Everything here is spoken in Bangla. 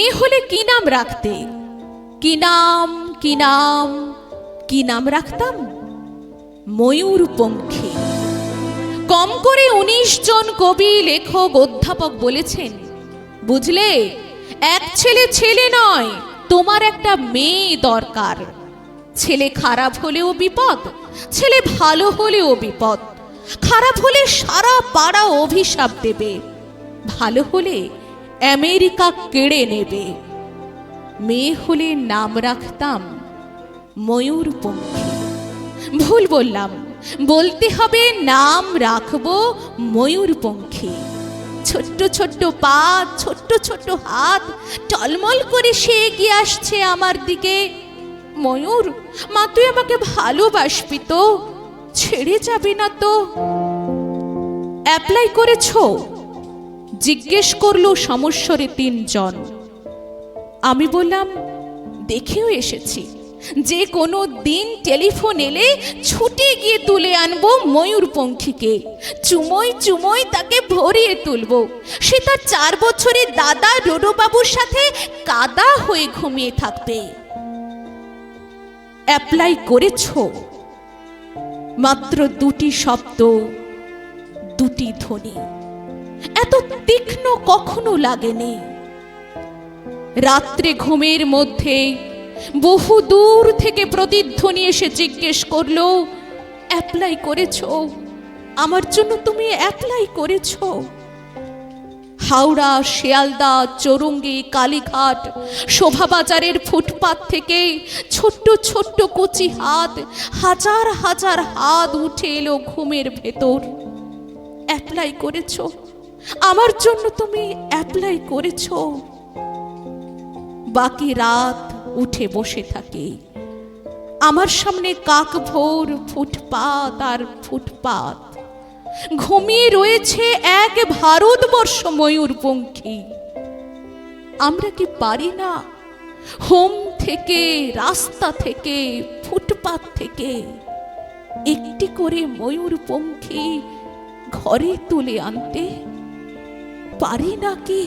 হলে কি নাম রাখতে? কি নাম কি নাম কি নাম রাখতাম? ময়ূরপঙ্খী কম করে উনিশ জন কবি, লেখক, অধ্যাপক বলেছেন, বুঝলে? এক ছেলে ছেলে নয়, তোমার একটা মেয়ে দরকার। ছেলে খারাপ হলেও বিপদ, ছেলে ভালো হলেও বিপদ। খারাপ হলে সারা পাড়া অভিশাপ দেবে। ভালো হলে আমেরিকা কেড়ে নেবে। মেয়ে হলে নাম রাখতাম ময়ূরপঙ্খী ভুল বললাম, বলতে হবে নাম রাখব ময়ূরপঙ্খী ছোট্ট ছোট্ট পা, ছোট্ট ছোট্ট হাত, টলমল করে সে এগিয়ে আসছে আমার দিকে। ময়ূর, মা তুই আমাকে ভালোবাসবি তো, ছেড়ে যাবি না তো। অ্যাপ্লাই করেছ? জিজ্ঞেস করল সমস্যরে তিনজন। আমি বললাম, দেখেও এসেছি। যে কোনো দিন টেলিফোন এলে ছুটে গিয়ে তুলে আনব ময়ূরপঙ্খীকে। চুমোই চুমোই তাকে ভরিয়ে তুলবো। সে তার চার বছরের দাদা রোডোবাবুর সাথে কাদা হয়ে ঘুমিয়ে থাকবে। অ্যাপ্লাই করেছ? মাত্র দুটি শব্দ, দুটি ধ্বনি। এত তীক্ষ্ণ কখনো লাগেনি। রাত্রে ঘুমের মধ্যে বহু দূর থেকে প্রতিধ্বনি এসে জিজ্ঞেস করল, অ্যাপ্লাই করেছ? আমার জন্য তুমি অ্যাপ্লাই করেছ? হাওড়া, শিয়ালদা, চৌরঙ্গি, কালীঘাট, শোভাবাজারের ফুটপাত থেকে ছোট্ট ছোট্ট কচি হাত, হাজার হাজার হাত উঠে এলো ঘুমের ভেতর। অ্যাপ্লাই করেছ? আমার জন্য তুমি অ্যাপ্লাই করেছ। বাকি রাত উঠে বসে থাকি। আমার সামনে কাক ভোর ফুটপাত আর ফুটপাত। ঘুমিয়ে রয়েছে এক ভারতবর্ষ ময়ূরপঙ্খী আমরা কি পারি না? হোম থেকে, রাস্তা থেকে, ফুটপাত থেকে একটি করে ময়ূরপঙ্খী ঘরে তুলে আনতে পারি নাকি?